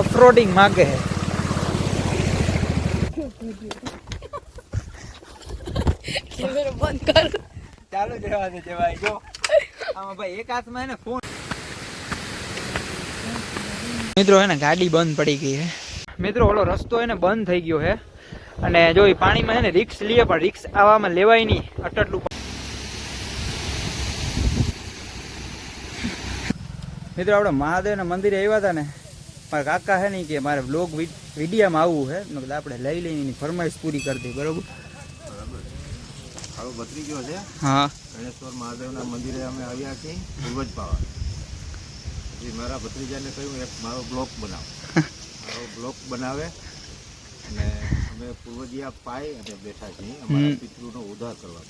Off-roading માગે હે. કેમેરો બંધ કર. ચાલુ જ રહેવા દે ભાઈ જો. આમાં ભાઈ એક હાથમાં એને ફોન. મિત્રો હે ને ગાડી બંધ પડી ગઈ હે. મિત્રો ઓલો રસ્તો હે ને બંધ થઈ ગયો છે અને જો એ પાણીમાં હે ને રિક્સ લઈએ પણ રિક્સ આવામાં લેવાય નહીં. અટટલું મિત્રો આપણે મહાદેવના મંદિરે આવ્યા હતા ને. મારા કાકા હે ને કે મારે બ્લોગ વિડીયામાં આવવું છે મતલબ આપણે લઈ લઈને એની ફરમાઈશ પૂરી કરી દઈએ બરોબર? બતરી ભત્રીજો છે. હા. ગણેશ્વર મહાદેવના મંદિરે અમે આવ્યા છીએ પૂર્વજ પાવા પછી મારા ભત્રીજાને કહ્યું એક મારો બ્લોક બનાવ. મારો બ્લોક બનાવે અને અમે પૂર્વજિયા પાય અને બેઠા છીએ અમારા પિતૃનો ઉદ્ધાર કરવા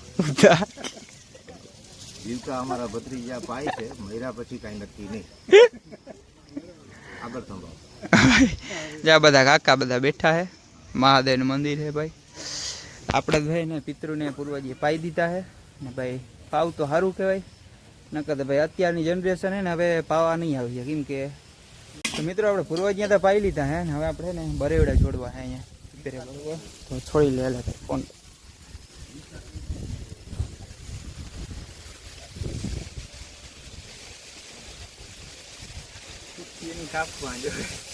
જીવતા અમારા ભત્રીજા પાય છે મર્યા પછી કાંઈ નક્કી નહીં. આગળ સંભાળ જ્યાં બધા કાકા બધા બેઠા છે મહાદેવનું મંદિર છે ભાઈ. આપણે ભાઈ ને પિતૃને પૂર્વજીએ પાઈ દીધા છે ને ભાઈ પાવ તો સારું કહેવાય. નકર તો ભાઈ અત્યારની જનરેશન હે ને હવે પાવા નહીં આવી છે કેમ કે તો મિત્રો આપણે પૂર્વજીએ તો પાઈ લીધા હે ને હવે આપણે ને બરેવડા છોડવા હે અહીંયા. ઉતરે બરોબર. તો છોડી લે ครับหวานด้วย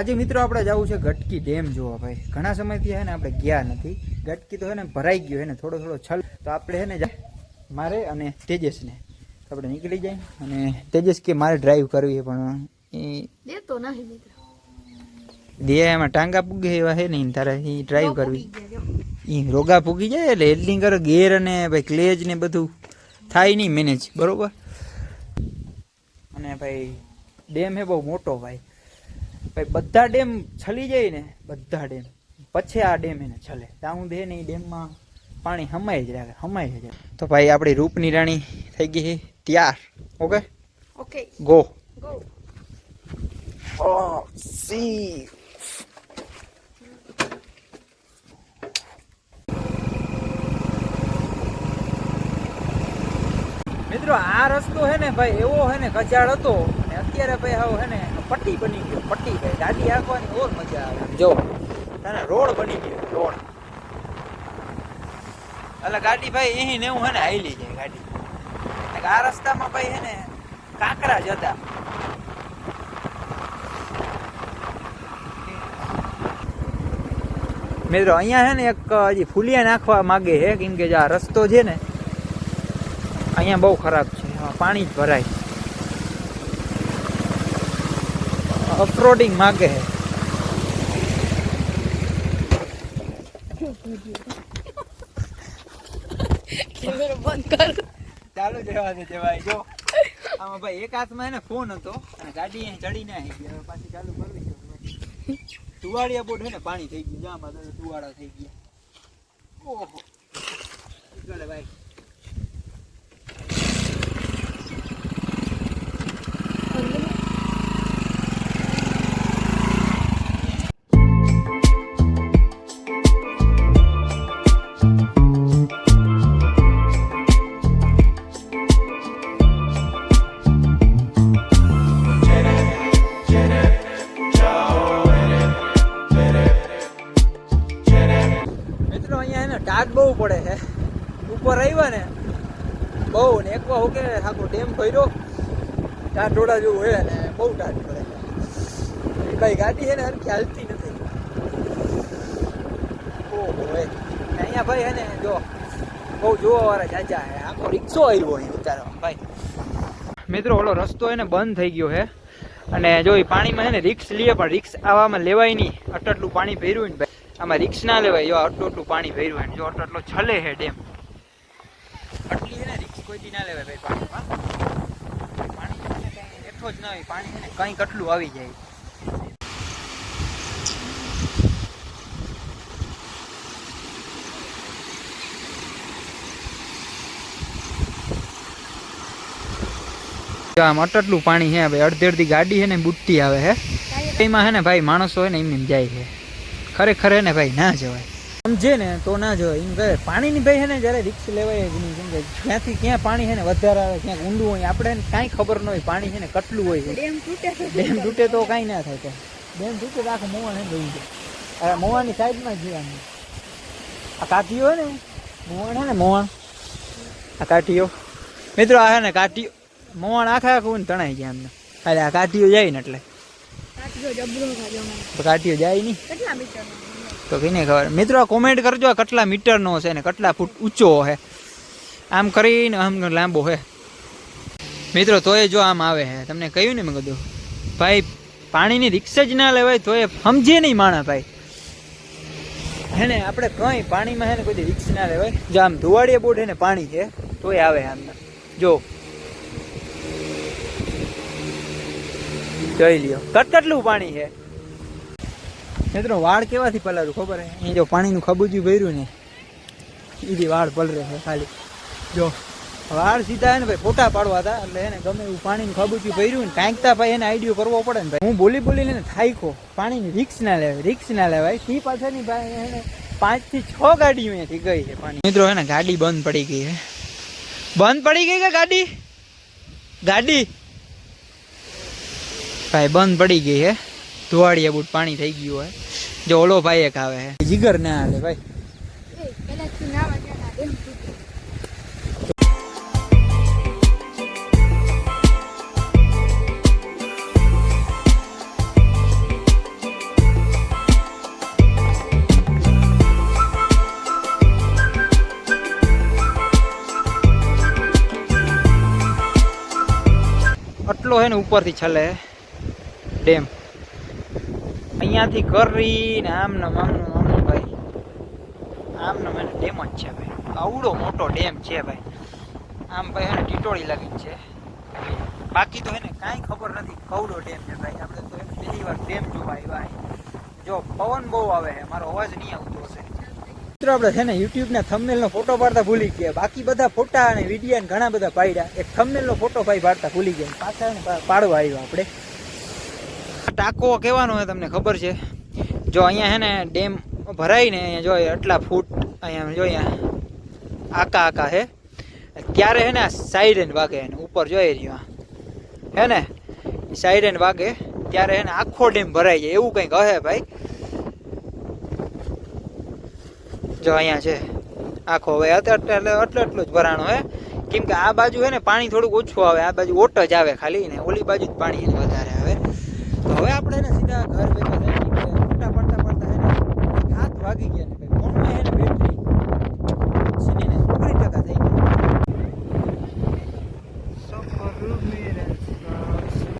આજે મિત્રો આપણે જવું છે ગટકી ડેમ જોવા ભાઈ. ઘણા સમયથી હે ને આપણે ગયા નથી. ગટકી તો હે ને ભરાઈ ગયો હે ને થોડો થોડો છલ. તો આપણે હે ને મારે અને તેજસને. આપણે નીકળી જાય અને તેજસ કે મારે ડ્રાઈવ કરવી છે પણ એ દેતો નહીં મિત્ર. દે એમાં ટાંગા પૂગે એવા હે નહીં તારે એ ડ્રાઈવ કરવી. એ રોગા પૂગી જાય એટલે હેડલિંગ કરો ગેર અને ભાઈ ક્લેજ ને બધું થાય નહીં મેનેજ બરોબર? અને ભાઈ ડેમ હે બહુ મોટો ભાઈ. ભાઈ બધા ડેમ છલી જાય ને બધા ડેમ. પછી આ ડેમ એને છલે. ત્યાં દે ને એ ડેમમાં પાણી હમાય જ રાખે હમાય જ તો ભાઈ આપણી રૂપની રાણી થઈ ગઈ છે. તૈયાર. ઓકે? ઓકે. ગો. ગો. ઓ સી. મિત્રો આ રસ્તો હે ને ભાઈ એવો હે ને કચાડ હતો. અને અત્યારે ભાઈ હવે હે ને પટ્ટી બની ગયો પટ્ટી ભાઈ. ગાડી હાંકવાની ઓર મજા આવે. જો. તને રોડ બની ગયો રોડ. એટલે ગાડી ભાઈ અહીં ને એવું હે ને હાઈલી જાય ગાડી. આ રસ્તામાં ભાઈ હે ને કાંકરા જ હતા. મિત્રો અહીંયા છે ને એક હજી ફૂલિયા નાખવા માગે છે કેમ કે જે આ રસ્તો છે ને અહીંયા બહુ ખરાબ છે. પાણી જ ભરાય. ઓફરોડિંગ માગે હે. કેમેરો બંધ કર. ચાલુ રહેવા દે ભાઈ જો. આમાં ભાઈ એક હાથમાં એને ફોન હતો અને ગાડી અહીં ચડીને આવી ગઈ. હવે પાછી ચાલુ કરવી છે તુવાડિયા બોટ હોય ને પાણી થઈ ગયું. જામ તુવાડા થઈ ગયા. ઓહો. ચાલે ભાઈ. ઉપર આવ્યા ને, બહુ ને એક વાર કે આખો ડેમ ભર્યો. ટાટ જેવું હોય ને, બહુ ટાટ પડે. કઈ ગાડી છે ને, હરખી હાલતી નથી. ઓહો અહીંયા ભાઈ હે ને, જો, બહુ જોવા વાળા જાજા હે. આખો રિક્ષો આવ્યો અહીં ઉતારવા. ભાઈ. મિત્રો, ઓલો રસ્તો એને બંધ થઈ ગયો હે. અને જો એ પાણીમાં હે ને રિક્ષ લઈએ પણ રિક્ષ આવામાં લેવાય નહીં. અટલું પાણી ભર્યું ને, ભાઈ. આમાં રિક્ષ ના લેવાય, જો અટલું અટલું પાણી ભર્યું જો આટલો છલે હે ડેમ છે ને લેવાય ભાઈ પાણીમાં પાણી કંઈ હેઠો જ ના હોય પાણી છે ને કંઈક કટલું આવી જાય. આમ અટટલું પાણી છે ભાઈ અડધી અડધી ગાડી છે ને બુટ્ટી આવે છે એમાં છે ને ભાઈ માણસો હોય ને એમને એમ જાય છે. ખરેખર ને ભાઈ ના જવાય. સમજે ને તો ના જવાય એમ કહે પાણીની ભાઈ છે ને જ્યારે રિક્સ લેવાય જ નહીં. કેમ કે ક્યાંથી ક્યાં પાણી છે ને? વધારે આવે ક્યાંક ઊંડું હોય. આપણે કાંઈ ખબર ન હોય પાણી છે ને કેટલું હોય છે. ડેમ તૂટે તો ડેમ તૂટે તો કાંઈ ના થાય તો ડેમ તૂટે તો આખું મોવા ને ગયું છે મોવાની સાઈડમાં જ જવાનું. આ કાઠીઓ હોય ને મોવાણ છે ને મોવાણ. આ કાઠીઓ. મિત્રો આ હે ને કાઠીઓ. મોવાણ આખા આખું ને તણાઈ ગયા એમને. અરે આ કાઠીઓ જાય ને એટલે. કાઠીઓ જાય નહીં. કેટલા મીટર તો કઈને ખબર. મિત્રો કોમેન્ટ કરજો કેટલા મીટરનો છે ને કેટલા ફૂટ ઊંચો છે આમ કરીને આમ લાંબો છે મિત્રો, તોય જો આમ આવે છે તમને કહ્યું ને મેં કીધું. ભાઈ, પાણીની રિક્ષા જ ના લેવાય તોય સમજે નહીં માણા ભાઈ. હે ને, આપણે કંઈ પાણીમાં હે ને કોઈ રિક્ષ ના લેવાય. જો આમ ધુવાડીએ બોટ હે ને પાણી છે, તોય આવે આમ. જો. જોઈ લ્યો. કટકટલું પાણી છે? મિત્રો, વાળ કેવાથી પલારું ખબર? હે અહીં જો પાણીનું ખબુજ્યું ભર્યું ને એ વાળ પલરે છે ખાલી. જો, વાળ સીધા એને ભાઈ ફોટા પાડવા હતા, એટલે એને ગમે એવું પાણીનું ખબૂજ્યું ભર્યું ને કાંઈકતા ભાઈ એને આઈડિયો કરવો પડે ને ભાઈ. હું બોલી બોલીને થાયકો પાણીની રિક્સ ના લેવાય રિક્સ ના લેવાય. તી પાછળની ભાઈ એને પાંચથી છ ગાડી અહીંયાથી ગઈ છે પાણી. મિત્રો, એને ગાડી બંધ પડી ગઈ છે. બંધ પડી ગઈ કે ગાડી? ગાડી? ભાઈ, બંધ પડી ગઈ હે ધોવાડિયા બૂટ પાણી થઈ ગયું હોય. જો ઓલો ભાઈ એક આવે હે જીગર ના હાલે ભાઈ. આટલો હે ને ઉપરથી છલે ડેમ. અહીંયાથી કરીને આમને આમનું આમનું ભાઈ. આમને મને ડેમ જ છે ભાઈ. આવડો મોટો ડેમ છે ભાઈ. આમ ભાઈ એને ટીટોળી લાગી છે. બાકી તો એને કાંઈ ખબર નથી કવડો ડેમ છે ભાઈ. આપણે તો પહેલી વાર ડેમ જોવા આવ્યા જો પવન બહુ આવે છે. મારો અવાજ નહીં આવતો હશે. મિત્રો, આપણે છે ને યુટ્યુબના થંબનેલનો ફોટો પાડતા ભૂલી ગયા. બાકી બધા ફોટા અને વીડિયો ઘણા બધા પાડ્યા. એક થંબનેલનો ફોટો ભાઈ પાડતા ભૂલી ગયા. પાછા પાડવા આવ્યો આપણે. ટાંકો કહેવાનો હોય તમને ખબર છે? જો અહીંયા છે ને ડેમ ભરાય ને અહીંયા જો આટલા ફૂટ અહીંયા જો અહીંયા આકા આકા છે ત્યારે હે ને સાયરન વાગે એને, ઉપર જોઈ રહ્યો હે ને? સાયરન વાગે, ત્યારે હે ને આખો ડેમ ભરાઈ જાય, એવું કંઈક કહે ભાઈ. જો અહીંયા છે. આખો હવે અત્યારે એટલે એટલો જ ભરાણો હે. કેમ કે આ બાજુ છે ને પાણી થોડુંક ઓછું આવે, આ બાજુ ઓટ જ આવે ખાલી ને, ઓલી બાજુ જ પાણી વધારે આવે. હવે આપણે સીધા ઘર ભેગા થઈ ગયા પડતા પડતા પડતા એને હાથ વાગી ગયા